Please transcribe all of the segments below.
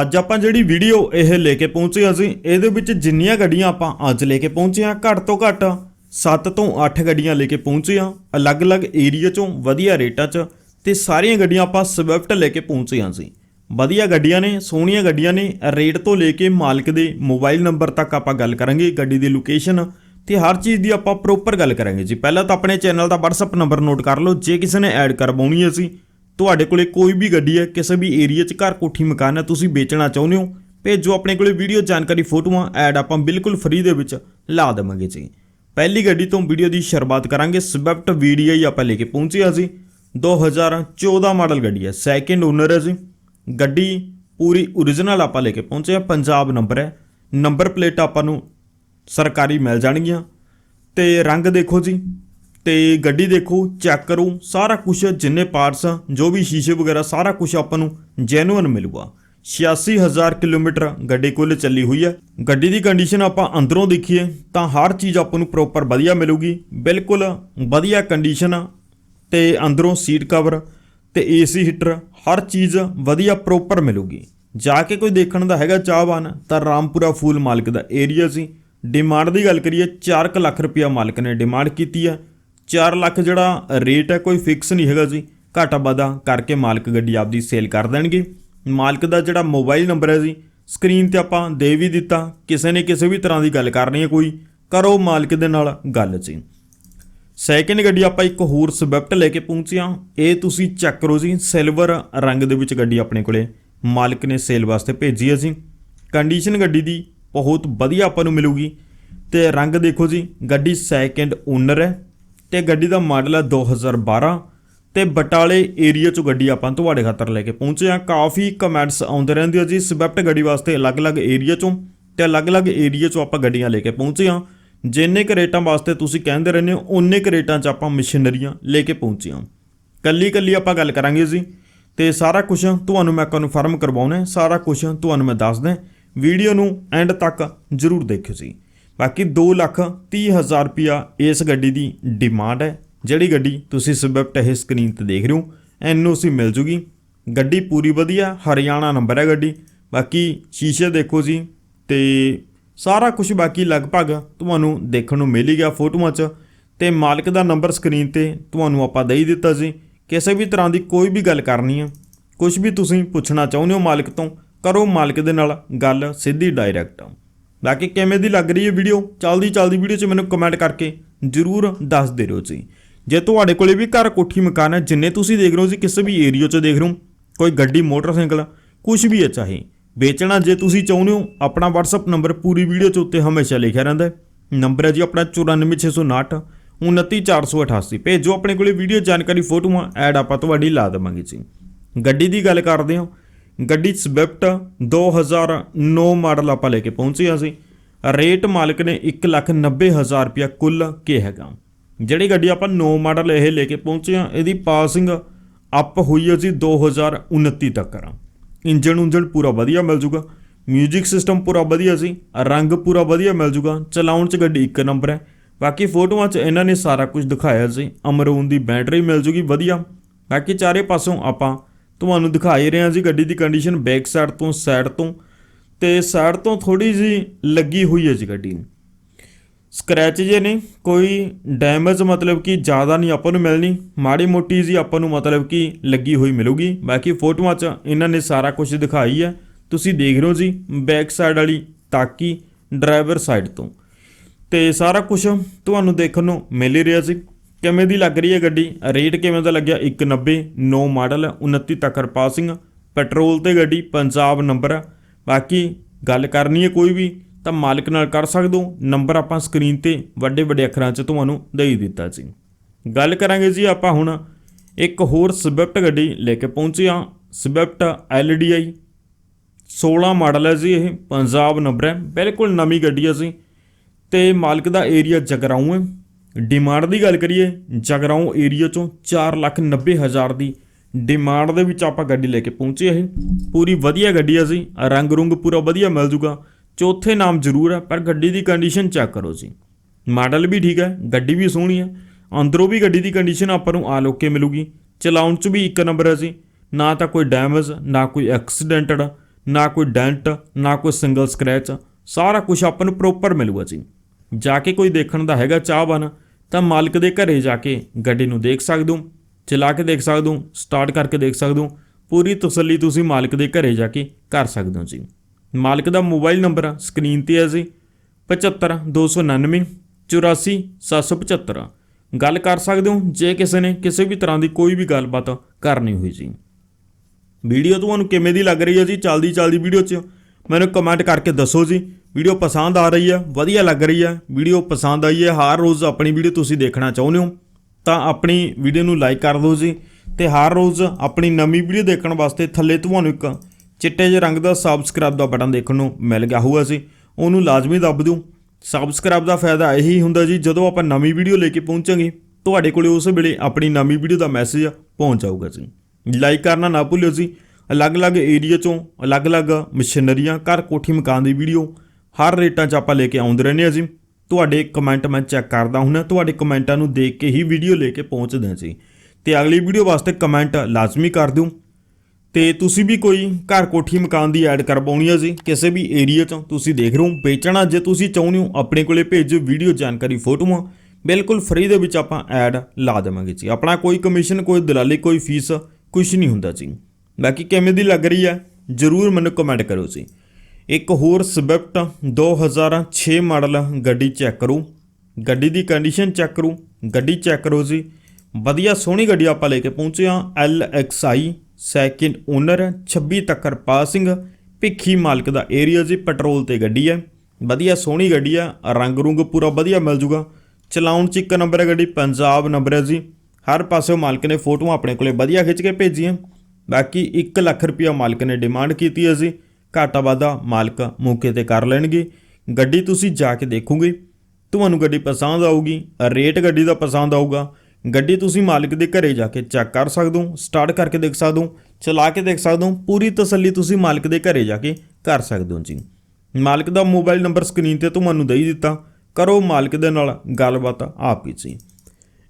ਅੱਜ ਆਪਾਂ ਜਿਹੜੀ ਵੀਡੀਓ ਇਹ ਲੈ ਕੇ ਪਹੁੰਚੇ ਅਸੀਂ, ਇਹਦੇ ਵਿੱਚ ਜਿੰਨੀਆਂ ਗੱਡੀਆਂ ਆਪਾਂ ਅੱਜ ਲੈ ਕੇ ਪਹੁੰਚੇ ਆ ਘੱਟ ਤੋਂ ਘੱਟ 7 ਤੋਂ 8 ਗੱਡੀਆਂ ਲੈ ਕੇ ਪਹੁੰਚੇ ਆ ਅਲੱਗ-ਅਲੱਗ ਏਰੀਆ ਚੋਂ, ਵਧੀਆ ਰੇਟਾਂ 'ਚ, ਤੇ ਸਾਰੀਆਂ ਗੱਡੀਆਂ ਆਪਾਂ ਸਵਿਫਟ ਲੈ ਕੇ ਪਹੁੰਚੇ ਆ ਸੀ ਵਧੀਆ ਗੱਡੀਆਂ ਨੇ, ਸੋਹਣੀਆਂ ਗੱਡੀਆਂ ਨੇ, ਰੇਟ ਤੋਂ ਲੈ ਕੇ ਮਾਲਕ ਦੇ ਮੋਬਾਈਲ ਨੰਬਰ ਤੱਕ ਆਪਾਂ ਗੱਲ ਕਰਾਂਗੇ, ਗੱਡੀ ਦੀ ਲੋਕੇਸ਼ਨ ਤੇ ਹਰ ਚੀਜ਼ ਦੀ ਆਪਾਂ ਪ੍ਰੋਪਰ ਗੱਲ ਕਰਾਂਗੇ ਜੀ। ਪਹਿਲਾਂ ਤਾਂ ਆਪਣੇ ਚੈਨਲ ਦਾ WhatsApp ਨੰਬਰ ਨੋਟ ਕਰ ਲਓ, ਜੇ ਕਿਸੇ ਨੇ ਐਡ ਕਰਵਾਉਣੀ ਹੈ ਸੀ ਤੁਹਾਡੇ ਕੋਲੇ ਕੋਈ ਵੀ ਗੱਡੀ ਹੈ, ਕਿਸੇ ਵੀ ਏਰੀਆ 'ਚ ਘਰ ਕੋਠੀ ਮਕਾਨ ਹੈ, ਤੁਸੀਂ ਵੇਚਣਾ ਚਾਹੁੰਦੇ ਹੋ, ਭੇਜੋ ਆਪਣੇ ਕੋਲੇ ਵੀਡੀਓ ਜਾਣਕਾਰੀ ਫੋਟੋਆਂ ਐਡ ਆਪਾਂ ਬਿਲਕੁਲ ਫ੍ਰੀ ਦੇ ਵਿੱਚ ਲਾ ਦੇਵਾਂਗੇ ਜੀ। ਪਹਿਲੀ ਗੱਡੀ ਤੋਂ ਵੀਡੀਓ ਦੀ ਸ਼ੁਰੂਆਤ ਕਰਾਂਗੇ ਸਵਿਫਟ ਵੀਡੀਆਈ ਆਪਾਂ ਲੈ ਕੇ ਪਹੁੰਚੇ ਹਾਂ ਜੀ। 2014 ਮਾਡਲ ਗੱਡੀ ਹੈ ਸੈਕਿੰਡ ਓਨਰ ਹੈ ਜੀ। ਗੱਡੀ ਪੂਰੀ origignal ਆਪਾਂ ਲੈ ਕੇ ਪਹੁੰਚੇ ਹਾਂ, ਪੰਜਾਬ ਨੰਬਰ ਹੈ। ਨੰਬਰ ਪਲੇਟ ਆਪਾਂ ਨੂੰ ਸਰਕਾਰੀ ਮਿਲ ਜਾਣਗੀਆਂ। ਤੇ ਰੰਗ ਦੇਖੋ ਜੀ ਤੇ ਗੱਡੀ ਦੇਖੋ ਚੈੱਕ ਕਰੋ, ਸਾਰਾ ਕੁਝ ਜਿੰਨੇ ਪਾਰਟਸ ਜੋ ਵੀ ਸ਼ੀਸ਼ੇ ਵਗੈਰਾ, ਸਾਰਾ ਕੁਝ ਆਪਾਂ ਨੂੰ ਜੈਨੂਇਨ ਮਿਲੂਗਾ। 86000 ਕਿਲੋਮੀਟਰ ਗੱਡੀ ਕੁੱਲ ਚੱਲੀ ਹੋਈ ਹੈ ਗੱਡੀ ਦੀ ਕੰਡੀਸ਼ਨ ਆਪਾਂ ਅੰਦਰੋਂ ਦੇਖੀਏ, ਤਾਂ ਹਰ ਚੀਜ਼ ਆਪਾਂ ਨੂੰ ਪ੍ਰੋਪਰ ਵਧੀਆ ਮਿਲੂਗੀ। ਬਿਲਕੁਲ ਵਧੀਆ ਕੰਡੀਸ਼ਨ ਤੇ ਅੰਦਰੋਂ ਸੀਟ ਕਵਰ ਤੇ ਏਸੀ ਹੀਟਰ ਹਰ ਚੀਜ਼ ਵਧੀਆ ਪ੍ਰੋਪਰ ਮਿਲੂਗੀ। ਜਾ ਕੇ ਕੋਈ ਦੇਖਣ ਦਾ ਹੈਗਾ ਚਾਹਵਾਨ, ਤਾਂ ਰਾਮਪੁਰਾ ਫੂਲ ਮਾਲਕ ਦਾ ਏਰੀਆ ਸੀ। ਡਿਮਾਂਡ ਦੀ ਗੱਲ ਕਰੀਏ 4 ਲੱਖ ਰੁਪਇਆ ਮਾਲਕ ਨੇ ਡਿਮਾਂਡ ਕੀਤੀ ਹੈ 4 ਲੱਖ ਜਿਹੜਾ ਰੇਟ ਹੈ ਕੋਈ ਫਿਕਸ ਨਹੀਂ ਹੈਗਾ ਜੀ। ਘਾਟਾ ਵਾਧਾ ਕਰਕੇ ਮਾਲਕ ਗੱਡੀ ਆਪਦੀ ਸੇਲ ਕਰ ਦੇਣਗੇ। ਮਾਲਕ ਦਾ ਜਿਹੜਾ ਮੋਬਾਈਲ ਨੰਬਰ ਹੈ ਜੀ ਸਕਰੀਨ ਤੇ ਆਪਾਂ ਦੇ ਵੀ ਦਿੱਤਾ। ਕਿਸੇ ਨੇ ਕਿਸੇ ਵੀ ਤਰ੍ਹਾਂ ਦੀ ਗੱਲ ਕਰਨੀ ਹੈ ਕੋਈ, ਕਰੋ ਮਾਲਕ ਦੇ ਨਾਲ ਗੱਲ ਜੀ। ਸੈਕਿੰਡ ਗੱਡੀ ਆਪਾਂ ਇੱਕ ਹੋਰ ਸਵਿਫਟ ਲੈ ਕੇ ਪਹੁੰਚਿਆ ਇਹ ਤੁਸੀਂ ਚੈੱਕ ਕਰੋ ਜੀ ਸਿਲਵਰ ਰੰਗ ਦੇ ਵਿੱਚ ਗੱਡੀ ਆਪਣੇ ਕੋਲੇ। ਮਾਲਕ ਨੇ ਸੇਲ ਵਾਸਤੇ ਭੇਜੀ ਹੈ ਜੀ। ਕੰਡੀਸ਼ਨ ਗੱਡੀ ਦੀ ਬਹੁਤ ਵਧੀਆ ਆਪਾਂ ਨੂੰ ਮਿਲੂਗੀ। ਤੇ ਰੰਗ ਦੇਖੋ ਜੀ, ਗੱਡੀ ਸੈਕਿੰਡ ਓਨਰ ਹੈ। ਤੇ ਗੱਡੀ ਦਾ ਮਾਡਲ ਹੈ 2012 ਤੇ ਬਟਾਲੇ ਏਰੀਆ ਚੋਂ ਗੱਡੀ ਆਪਾਂ ਤੁਹਾਡੇ ਖਾਤਰ ਲੈ ਕੇ ਪਹੁੰਚੇ ਆ ਕਾਫੀ ਕਮੈਂਟਸ ਆਉਂਦੇ ਰਹਿੰਦੇ ਆ ਜੀ, ਸਵਿਫਟ ਗੱਡੀ ਵਾਸਤੇ ਅਲੱਗ-ਅਲੱਗ ਏਰੀਆ ਚੋਂ ਤੇ ਅਲੱਗ-ਅਲੱਗ ਏਰੀਆ ਚੋਂ ਆਪਾਂ ਗੱਡੀਆਂ ਲੈ ਕੇ ਪਹੁੰਚੇ ਆ ਜਿੰਨੇ ਕੁ ਰੇਟਾਂ ਵਾਸਤੇ ਤੁਸੀਂ ਕਹਿੰਦੇ ਰਹਿੰਦੇ ਹੋ ਉਨੇ ਕੁ ਰੇਟਾਂ 'ਚ ਆਪਾਂ ਮਸ਼ੀਨਰੀਆਂ ਲੈ ਕੇ ਪਹੁੰਚੇ ਆ ਕੱਲੀ ਕੱਲੀ ਆਪਾਂ ਗੱਲ ਕਰਾਂਗੇ ਜੀ ਤੇ ਸਾਰਾ ਕੁਝ ਤੁਹਾਨੂੰ ਮੈਂ ਕਨਫਰਮ ਕਰਵਾਉਣਾ ਸਾਰਾ ਕੁਝ ਤੁਹਾਨੂੰ ਮੈਂ ਦੱਸਦਾ ਵੀਡੀਓ ਨੂੰ ਐਂਡ ਤੱਕ ਜਰੂਰ ਦੇਖਿਓ ਜੀ। ਬਾਕੀ 2 ਲੱਖ 30 ਹਜ਼ਾਰ ਰੁਪਿਆ ਇਸ ਗੱਡੀ ਦੀ ਡਿਮਾਂਡ ਹੈ। ਜਿਹੜੀ ਗੱਡੀ ਤੁਸੀਂ ਸਵਿਫਟ ਇਹ ਸਕਰੀਨ ਤੇ ਦੇਖ ਰਹੇ ਹੋ ਐਨਓਸੀ ਮਿਲ ਜੂਗੀ। ਗੱਡੀ ਪੂਰੀ ਵਧੀਆ, ਹਰਿਆਣਾ ਨੰਬਰ ਹੈ ਗੱਡੀ। ਬਾਕੀ ਸ਼ੀਸ਼ੇ ਦੇਖੋ ਜੀ ਤੇ ਸਾਰਾ ਕੁਝ ਬਾਕੀ ਲਗਭਗ ਤੁਹਾਨੂੰ ਦੇਖਣ ਨੂੰ ਮਿਲ ਗਿਆ ਫੋਟੋਆਂ 'ਚ। ਤੇ ਮਾਲਕ ਦਾ ਨੰਬਰ ਸਕਰੀਨ ਤੇ ਤੁਹਾਨੂੰ ਆਪਾਂ ਦੇ ਦਿੱਤਾ ਸੀ ਕਿਸੇ ਵੀ ਤਰ੍ਹਾਂ ਦੀ ਕੋਈ ਵੀ ਗੱਲ ਕਰਨੀ ਹੈ ਕੁਝ ਵੀ ਤੁਸੀਂ ਪੁੱਛਣਾ ਚਾਹੁੰਦੇ ਹੋ ਮਾਲਕ ਤੋਂ, ਕਰੋ ਮਾਲਕ ਦੇ ਨਾਲ ਗੱਲ ਸਿੱਧੀ ਡਾਇਰੈਕਟ ਬਾਕੀ ਕਿਵੇਂ ਦੀ ਲੱਗ ਰਹੀ ਹੈ ਵੀਡੀਓ ਚੱਲਦੀ ਚੱਲਦੀ ਵੀਡੀਓ 'ਚ ਮੈਨੂੰ ਕਮੈਂਟ ਕਰਕੇ ਜਰੂਰ ਦੱਸ ਦੇ ਰਹੋ ਜੀ। ਜੇ ਤੁਹਾਡੇ ਕੋਲੇ ਵੀ ਘਰ ਕੋਠੀ ਮਕਾਨ ਹੈ, ਜਿੰਨੇ ਤੁਸੀਂ ਦੇਖ ਰਹੇ ਹੋ ਜੀ, ਕਿਸੇ ਵੀ ਏਰੀਆ 'ਚ ਦੇਖ ਰਹੇ ਹੋ, ਕੋਈ ਗੱਡੀ, ਮੋਟਰਸਾਈਕਲ ਕੁਝ ਵੀ ਹੈ ਚਾਹੇ, ਵੇਚਣਾ ਜੇ ਤੁਸੀਂ ਚਾਹੁੰਦੇ ਹੋ, ਆਪਣਾ WhatsApp ਨੰਬਰ ਪੂਰੀ ਵੀਡੀਓ 'ਚ ਉੱਤੇ ਹਮੇਸ਼ਾ ਲਿਖਿਆ ਰਹਿੰਦਾ ਹੈ। ਨੰਬਰ ਹੈ ਜੀ ਆਪਣਾ 94659 29488 ਭੇਜੋ ਆਪਣੇ ਕੋਲੇ ਵੀਡੀਓ ਜਾਣਕਾਰੀ, ਫੋਟੋਆਂ, ਐਡ ਆਪਾਂ ਤੁਹਾਡੀ ਲਾ ਦੇਵਾਂਗੇ ਜੀ। ਗੱਡੀ ਦੀ ਗੱਲ ਕਰਦੇ ਹਾਂ। ਗੱਡੀ ਸਵਿਫਟ 2009 ਮਾਡਲ ਆਪਾਂ ਲੈ ਕੇ ਪਹੁੰਚੇ ਹਾਂ ਸੀ ਰੇਟ ਮਾਲਕ ਨੇ 190000 ਰੁਪਇਆ ਕੁੱਲ ਕੇ ਹੈਗਾ। ਜਿਹੜੀ ਗੱਡੀ ਆਪਾਂ 9 ਮਾਡਲ ਇਹ ਲੈ ਕੇ ਪਹੁੰਚੇ ਹਾਂ, ਇਹਦੀ ਪਾਸਿੰਗ ਅਪ ਹੋਈ ਹੈ ਜੀ 2029 ਤੱਕ ਇੰਜਨ ਉਂਜਨ ਪੂਰਾ ਵਧੀਆ ਮਿਲ ਜੂਗਾ। 뮤직 ਸਿਸਟਮ ਪੂਰਾ ਵਧੀਆ ਸੀ ਰੰਗ ਪੂਰਾ ਵਧੀਆ ਮਿਲ ਜੂਗਾ। ਚਲਾਉਣ 'ਚ ਗੱਡੀ ਇੱਕ ਨੰਬਰ ਹੈ। ਬਾਕੀ ਫੋਟੋਆਂ 'ਚ ਇਹਨਾਂ ਨੇ ਸਾਰਾ ਕੁਝ ਦਿਖਾਇਆ ਸੀ ਅਮਰੂਨ ਦੀ ਬੈਟਰੀ ਮਿਲ ਜੂਗੀ ਵਧੀਆ। ਬਾਕੀ ਚਾਰੇ ਪਾਸੋਂ ਆਪਾਂ ਤੁਹਾਨੂੰ ਦਿਖਾਈ ਰਿਹਾ ਜੀ ਗੱਡੀ ਦੀ ਕੰਡੀਸ਼ਨ ਬੈਕ ਸਾਈਡ ਤੋਂ ਸਾਈਡ ਤੋਂ ਤੇ ਸਾਈਡ ਤੋਂ ਥੋੜੀ ਜੀ ਲੱਗੀ ਹੋਈ ਹੈ ਜੀ ਗੱਡੀ। ਨੂੰ ਸਕ੍ਰੈਚ ਜੇ ਨੇ, ਕੋਈ ਡੈਮੇਜ ਮਤਲਬ ਕਿ ਜ਼ਿਆਦਾ ਨਹੀਂ ਆਪਾਂ ਨੂੰ ਮਿਲਣੀ, ਮਾੜੀ ਮੋਟੀ ਜੀ ਆਪਾਂ ਨੂੰ ਮਤਲਬ ਕਿ ਲੱਗੀ ਹੋਈ ਮਿਲੂਗੀ। ਬਾਕੀ ਫੋਟੋਆਂ 'ਚ ਇਹਨਾਂ ਨੇ ਸਾਰਾ ਕੁਝ ਦਿਖਾਈ ਹੈ। ਤੁਸੀਂ ਦੇਖ ਰਹੇ ਹੋ ਜੀ ਬੈਕ ਸਾਈਡ ਵਾਲੀ ਤਾਕੀ ਡਰਾਈਵਰ ਸਾਈਡ ਤੋਂ। ਤੇ ਸਾਰਾ ਕੁਝ ਤੁਹਾਨੂੰ ਦੇਖਣ ਨੂੰ ਮਿਲ ਹੀ ਰਿਹਾ ਸੀ। ਕਿਵੇਂ ਦੀ ਲੱਗ ਰਹੀ ਹੈ ਗੱਡੀ? ਰੇਟ ਕਿਵੇਂ ਦਾ ਲੱਗਿਆ? 190 9 ਮਾਡਲ 29 ਤੱਕ ਪਾਸਿੰਗ ਪੈਟਰੋਲ ਤੇ ਗੱਡੀ, ਪੰਜਾਬ ਨੰਬਰ। ਹੈ ਬਾਕੀ ਗੱਲ ਕਰਨੀ ਹੈ ਕੋਈ ਵੀ, ਤਾਂ ਮਾਲਕ ਨਾਲ ਕਰ ਸਕਦੇ ਹੋ। ਨੰਬਰ ਆਪਾਂ ਸਕਰੀਨ ਤੇ ਵੱਡੇ ਵੱਡੇ ਅੱਖਰਾਂ 'ਚ ਤੁਹਾਨੂੰ ਦੇ ਦਿੱਤਾ ਜੀ ਗੱਲ ਕਰਾਂਗੇ ਜੀ ਆਪਾਂ ਹੁਣ ਇੱਕ ਹੋਰ ਸਵਿਫਟ ਗੱਡੀ ਲੈ ਕੇ ਪਹੁੰਚੇ ਹਾਂ। ਸਵਿਫਟ ਐਲਡੀਆਈ। 16 ਮਾਡਲ ਹੈ ਜੀ ਇਹ, ਪੰਜਾਬ ਨੰਬਰ ਹੈ। ਬਿਲਕੁਲ ਨਵੀਂ ਗੱਡੀ ਹੈ ਜੀ। ਤੇ ਮਾਲਕ ਦਾ ਏਰੀਆ ਜਗਰਾਉਂ ਹੈ। ਡਿਮਾਂਡ ਦੀ ਗੱਲ ਕਰੀਏ, ਜਗਰਾਉਂ ਏਰੀਆ ਚੋਂ 490000 ਦੀ ਡਿਮਾਂਡ ਦੇ ਵਿੱਚ ਆਪਾਂ ਗੱਡੀ ਲੈ ਕੇ ਪਹੁੰਚੇ ਇਹ। ਪੂਰੀ ਵਧੀਆ ਗੱਡੀ ਹੈ ਜੀ ਰੰਗ ਰੁੰਗ ਪੂਰਾ ਵਧੀਆ ਮਿਲ ਜੂਗਾ। ਚੌਥੇ ਨਾਮ ਜ਼ਰੂਰ ਹੈ ਪਰ ਗੱਡੀ ਦੀ ਕੰਡੀਸ਼ਨ ਚੈੱਕ ਕਰੋ ਜੀ। ਮਾਡਲ ਵੀ ਠੀਕ ਹੈ ਗੱਡੀ ਵੀ ਸੋਹਣੀ ਹੈ ਅੰਦਰੋਂ ਵੀ ਗੱਡੀ ਦੀ ਕੰਡੀਸ਼ਨ ਆਪਾਂ ਨੂੰ ਆਲ ਓਕੇ ਮਿਲੂਗੀ। ਚਲਾਉਣ 'ਚ ਵੀ ਇੱਕ ਨੰਬਰ ਹੈ ਜੀ। ਨਾ ਤਾਂ ਕੋਈ ਡੈਮੇਜ ਨਾ ਕੋਈ ਐਕਸੀਡੈਂਟਡ ਨਾ ਕੋਈ ਡੈਂਟ ਨਾ ਕੋਈ ਸਿੰਗਲ ਸਕ੍ਰੈਚ ਸਾਰਾ ਕੁਝ ਆਪਾਂ ਨੂੰ ਪ੍ਰੋਪਰ ਮਿਲੂਗਾ ਜੀ। ਜਾ ਕੇ ਕੋਈ ਦੇਖਣ ਦਾ ਹੈਗਾ ਚਾਹਵਾਨ ਤਾਂ ਮਾਲਕ ਦੇ ਘਰੇ ਜਾ ਕੇ ਗੱਡੀ ਨੂੰ ਦੇਖ ਸਕਦੇ ਹੋ ਚਲਾ ਕੇ ਦੇਖ ਸਕਦੇ ਹੋ ਸਟਾਰਟ ਕਰਕੇ ਦੇਖ ਸਕਦੇ ਹੋ ਪੂਰੀ ਤਸੱਲੀ ਤੁਸੀਂ ਮਾਲਕ ਦੇ ਘਰੇ ਜਾ ਕੇ ਕਰ ਸਕਦੇ ਹੋ ਜੀ। ਮਾਲਕ ਦਾ ਮੋਬਾਈਲ ਨੰਬਰ ਸਕਰੀਨ ਤੇ ਹੈ ਜੀ 75 299 84 775 ਗੱਲ ਕਰ ਸਕਦੇ ਹੋ ਜੇ ਕਿਸੇ ਨੇ ਕਿਸੇ ਵੀ ਤਰ੍ਹਾਂ ਦੀ ਕੋਈ ਵੀ ਗੱਲਬਾਤ ਕਰਨੀ ਹੋਈ ਜੀ। ਵੀਡੀਓ ਤੁਹਾਨੂੰ ਕਿਵੇਂ ਦੀ ਲੱਗ ਰਹੀ ਹੈ ਜੀ? ਚੱਲਦੀ ਚੱਲਦੀ ਵੀਡੀਓ 'ਚ ਮੈਨੂੰ ਕਮੈਂਟ ਕਰਕੇ ਦੱਸੋ ਜੀ। ਵੀਡੀਓ ਪਸੰਦ ਆ ਰਹੀ ਹੈ, ਵਧੀਆ ਲੱਗ ਰਹੀ ਹੈ, ਵੀਡੀਓ ਪਸੰਦ ਆਈ ਹੈ, ਹਰ ਰੋਜ਼ ਆਪਣੀ ਵੀਡੀਓ ਤੁਸੀਂ ਦੇਖਣਾ ਚਾਹੁੰਦੇ ਹੋ, ਤਾਂ ਆਪਣੀ ਵੀਡੀਓ ਨੂੰ ਲਾਈਕ ਕਰ ਦਿਓ ਜੀ, ਤੇ ਹਰ ਰੋਜ਼ ਆਪਣੀ ਨਵੀਂ ਵੀਡੀਓ ਦੇਖਣ ਵਾਸਤੇ ਥੱਲੇ ਤੁਹਾਨੂੰ ਇੱਕ ਚਿੱਟੇ ਜਿਹੇ ਰੰਗ ਦਾ ਸਬਸਕ੍ਰਾਈਬ ਦਾ ਬਟਨ ਦੇਖਣ ਨੂੰ ਮਿਲ ਗਿਆ ਹੋਊਗਾ ਸੀ ਉਹਨੂੰ ਲਾਜ਼ਮੀ ਦੱਬ ਦਿਓ। ਸਬਸਕ੍ਰਾਈਬ ਦਾ ਫਾਇਦਾ ਇਹੀ ਹੁੰਦਾ ਜੀ, ਜਦੋਂ ਆਪਾਂ ਨਵੀਂ ਵੀਡੀਓ ਲੈ ਕੇ ਪਹੁੰਚਾਂਗੇ, ਤੁਹਾਡੇ ਕੋਲੇ ਉਸ ਵੇਲੇ ਆਪਣੀ ਨਵੀਂ ਵੀਡੀਓ ਦਾ ਮੈਸੇਜ ਪਹੁੰਚ ਜਾਊਗਾ ਜੀ। ਲਾਈਕ ਕਰਨਾ ਨਾ ਭੁੱਲਿਓ ਜੀ, ਅਲੱਗ-ਅਲੱਗ ਏਰੀਆ ਚੋਂ ਅਲੱਗ-ਅਲੱਗ ਮਸ਼ੀਨਰੀਆਂ ਘਰ ਕੋਠੀ ਮਕਾਨ ਦੀ ਵੀਡੀਓ ਹਰ ਰੇਟਾਂ 'ਚ ਆਪਾਂ ਲੈ ਕੇ ਆਉਂਦੇ ਰਹਿੰਦੇ ਹਾਂ ਜੀ। ਤੁਹਾਡੇ ਕਮੈਂਟ ਮੈਂ ਚੈੱਕ ਕਰਦਾ ਹੁੰਨਾ, ਤੁਹਾਡੇ ਕਮੈਂਟਾਂ ਨੂੰ ਦੇਖ ਕੇ ਹੀ ਵੀਡੀਓ ਲੈ ਕੇ ਪਹੁੰਚਦੇ ਹਾਂ ਜੀ। ਤੇ ਅਗਲੀ ਵੀਡੀਓ ਵਾਸਤੇ ਕਮੈਂਟ ਲਾਜ਼ਮੀ ਕਰ ਦਿਓ। ਤੇ ਤੁਸੀਂ ਵੀ ਕੋਈ ਘਰ ਕੋਠੀ ਮਕਾਨ ਦੀ ਐਡ ਕਰਵਾਉਣੀ ਹੈ ਜੀ, ਕਿਸੇ ਵੀ ਏਰੀਆ 'ਚੋਂ ਤੁਸੀਂ ਦੇਖ ਰਹੇ ਹੋ। ਵੇਚਣਾ ਜੇ ਤੁਸੀਂ ਚਾਹੁੰਦੇ ਹੋ, ਆਪਣੇ ਕੋਲੇ ਭੇਜੋ ਵੀਡੀਓ ਜਾਣਕਾਰੀ ਫੋਟੋਆਂ। ਬਿਲਕੁਲ ਫ੍ਰੀ ਦੇ ਵਿੱਚ ਆਪਾਂ ਐਡ ਲਾ ਦੇਵਾਂਗੇ ਜੀ। ਆਪਣਾ ਕੋਈ ਕਮਿਸ਼ਨ ਕੋਈ ਦਲਾਲੀ, ਕੋਈ ਫੀਸ ਕੁਝ ਨਹੀਂ ਹੁੰਦਾ ਜੀ। ਬਾਕੀ ਕਿਵੇਂ ਦੀ ਲੱਗ ਰਹੀ ਹੈ ਜਰੂਰ ਮੈਨੂੰ ਕਮੈਂਟ ਕਰੋ ਜੀ। ਇੱਕ ਹੋਰ ਸਵਿਫਟ 2006 ਮਾਡਲ ਗੱਡੀ ਚੈੱਕ ਕਰੋ। ਗੱਡੀ ਦੀ ਕੰਡੀਸ਼ਨ ਚੈੱਕ ਕਰੋ। ਗੱਡੀ ਚੈੱਕ ਕਰੋ ਜੀ। ਵਧੀਆ ਸੋਹਣੀ ਗੱਡੀ ਆਪਾਂ ਲੈ ਕੇ ਪਹੁੰਚੇ ਹਾਂ। LXI ਸੈਕਿੰਡ ਓਨਰ 26 ਤੱਕਰ ਪਾਸਿੰਗ, ਭਿੱਖੀ ਮਾਲਕ ਦਾ ਏਰੀਆ ਜੀ ਪੈਟਰੋਲ ਤੇ ਗੱਡੀ ਹੈ। ਵਧੀਆ ਸੋਹਣੀ ਗੱਡੀ ਹੈ। ਰੰਗ ਰੁੰਗ ਪੂਰਾ ਵਧੀਆ ਮਿਲ ਜੂਗਾ। ਚਲਾਉਣ ਚ ਇੱਕ ਨੰਬਰ ਹੈ ਗੱਡੀ, ਪੰਜਾਬ ਨੰਬਰ ਹੈ ਜੀ। ਹਰ ਪਾਸੇ ਮਾਲਕ ਨੇ ਫੋਟੋਆਂ ਆਪਣੇ ਕੋਲੇ ਵਧੀਆ ਖਿੱਚ ਕੇ ਭੇਜੀਆਂ। ਬਾਕੀ 1 ਲੱਖ ਰੁਪਇਆ ਮਾਲਕ ਨੇ ਡਿਮਾਂਡ ਕੀਤੀ ਹੈ ਜੀ। ਘਾਟਾ ਵਾਧਾ ਮਾਲਕ ਮੌਕੇ ਤੇ ਕਰ ਲੈਣਗੇ। ਗੱਡੀ ਤੁਸੀਂ ਜਾ ਕੇ ਦੇਖੋਗੇ। ਤੁਹਾਨੂੰ ਗੱਡੀ ਪਸੰਦ ਆਊਗੀ, ਰੇਟ ਗੱਡੀ ਦਾ ਪਸੰਦ ਆਊਗਾ। ਗੱਡੀ ਤੁਸੀਂ ਮਾਲਕ ਦੇ ਘਰੇ ਜਾ ਕੇ ਚੈੱਕ ਕਰ ਸਕਦੇ ਹੋ, ਸਟਾਰਟ ਕਰਕੇ ਦੇਖ ਸਕਦੇ ਹੋ, ਚਲਾ ਕੇ ਦੇਖ ਸਕਦੇ ਹੋ, ਪੂਰੀ ਤਸੱਲੀ ਤੁਸੀਂ ਮਾਲਕ ਦੇ ਘਰੇ ਜਾ ਕੇ ਕਰ ਸਕਦੇ ਹੋ ਜੀ। ਮਾਲਕ ਦਾ ਮੋਬਾਈਲ ਨੰਬਰ ਸਕਰੀਨ ਤੇ ਤੁਹਾਨੂੰ ਦੇ ਦਿੱਤਾ। ਕਰੋ ਮਾਲਕ ਦੇ ਨਾਲ ਗੱਲਬਾਤ ਆਪ ਹੀ ਜੀ।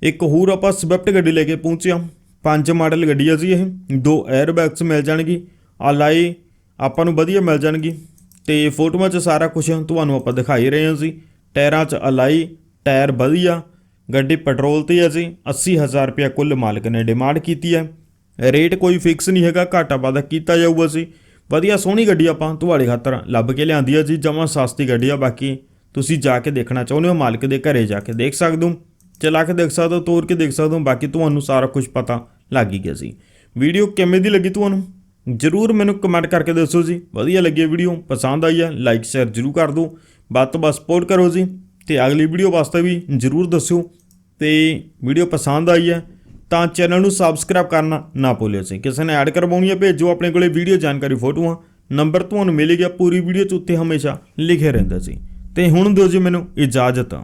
ਇੱਕ ਹੋਰ ਆਪਾਂ ਸਵਿਫਟ ਗੱਡੀ ਲੈ ਕੇ ਪਹੁੰਚਿਆ ਪੰਜ ਮਾਡਲ ਗੱਡੀ ਆ ਜੀ ਇਹ। ਦੋ 에ਅਰ ਬੈਗਸ ਮਿਲ ਜਾਣਗੇ। ਅਲਾਈ ਆਪਾਂ ਨੂੰ ਵਧੀਆ ਮਿਲ ਜਾਣਗੀ। ਤੇ ਫੋਟੋਆਂ 'ਚ ਸਾਰਾ ਕੁਝ ਤੁਹਾਨੂੰ ਆਪਾਂ ਦਿਖਾਈ ਰਹੇ ਹਾਂ ਜੀ। ਟਾਇਰਾਂ 'ਚ ਅਲਾਈ, ਟਾਇਰ ਵਧੀਆ, ਗੱਡੀ ਪੈਟਰੋਲ ਤੇ ਹੈ ਜੀ। 80000 ਰੁਪਇਆ ਕੁੱਲ ਮਾਲਕ ਨੇ ਡਿਮਾਂਡ ਕੀਤੀ ਹੈ। ਰੇਟ ਕੋਈ ਫਿਕਸ ਨਹੀਂ ਹੈਗਾ, ਘਾਟਾ ਵਾਧਾ ਕੀਤਾ ਜਾਊਗਾ ਸੀ ਵਧੀਆ ਸੋਹਣੀ ਗੱਡੀ ਆਪਾਂ ਤੁਹਾਡੇ ਖਾਤਰ ਲੱਭ ਕੇ ਲਿਆਂਦੀ ਹੈ ਜੀ, ਜਮਾਂ ਸਸਤੀ ਗੱਡੀ ਆ। ਬਾਕੀ ਤੁਸੀਂ ਜਾ ਕੇ ਦੇਖਣਾ ਚਾਹੁੰਦੇ ਹੋ, ਮਾਲਕ ਦੇ ਘਰੇ ਜਾ ਕੇ ਦੇਖ ਸਕਦੇ ਹੋ। ਚਲਾ ਕੇ ਦੇਖ ਸਕਦੇ ਹੋ, ਤੋਰ ਕੇ ਦੇਖ ਸਕਦੇ ਹੋ। ਬਾਕੀ ਤੁਹਾਨੂੰ ਸਾਰਾ ਕੁਝ ਪਤਾ ਲੱਗ ਹੀ ਗਿਆ ਸੀ ਵੀਡੀਓ ਕਿਵੇਂ ਦੀ ਲੱਗੀ ਤੁਹਾਨੂੰ? ਜਰੂਰ ਮੈਨੂੰ ਕਮੈਂਟ ਕਰਕੇ ਦੱਸੋ ਜੀ। ਵਧੀਆ ਲੱਗੀ ਵੀਡੀਓ ਪਸੰਦ ਆਈ ਹੈ ਲਾਈਕ ਸ਼ੇਅਰ ਜਰੂਰ ਕਰ ਦਿਓ। ਵੱਧ ਤੋਂ ਵੱਧ ਸਪੋਰਟ ਕਰੋ ਜੀ। ਤੇ ਅਗਲੀ ਵੀਡੀਓ ਵਾਸਤੇ ਵੀ ਜਰੂਰ ਦੱਸਿਓ। ਤੇ ਵੀਡੀਓ ਪਸੰਦ ਆਈ ਹੈ, ਤਾਂ ਚੈਨਲ ਨੂੰ ਸਬਸਕ੍ਰਾਈਬ ਕਰਨਾ ਨਾ ਭੁੱਲਿਓ ਜੀ। ਕਿਸੇ ਨੇ ਐਡ ਕਰਵਾਉਣੀ ਹੈ, ਭੇਜੋ ਆਪਣੇ ਕੋਲੇ ਵੀਡੀਓ ਜਾਣਕਾਰੀ ਫੋਟੋਆਂ। ਨੰਬਰ ਤੁਹਾਨੂੰ ਮਿਲੇਗਾ ਪੂਰੀ ਵੀਡੀਓ ਚ ਉੱਤੇ ਹਮੇਸ਼ਾ ਲਿਖਿਆ ਰਹਿੰਦਾ ਜੀ। ਤੇ ਹੁਣ ਦਿਓ ਜੀ ਮੈਨੂੰ ਇਜਾਜ਼ਤ।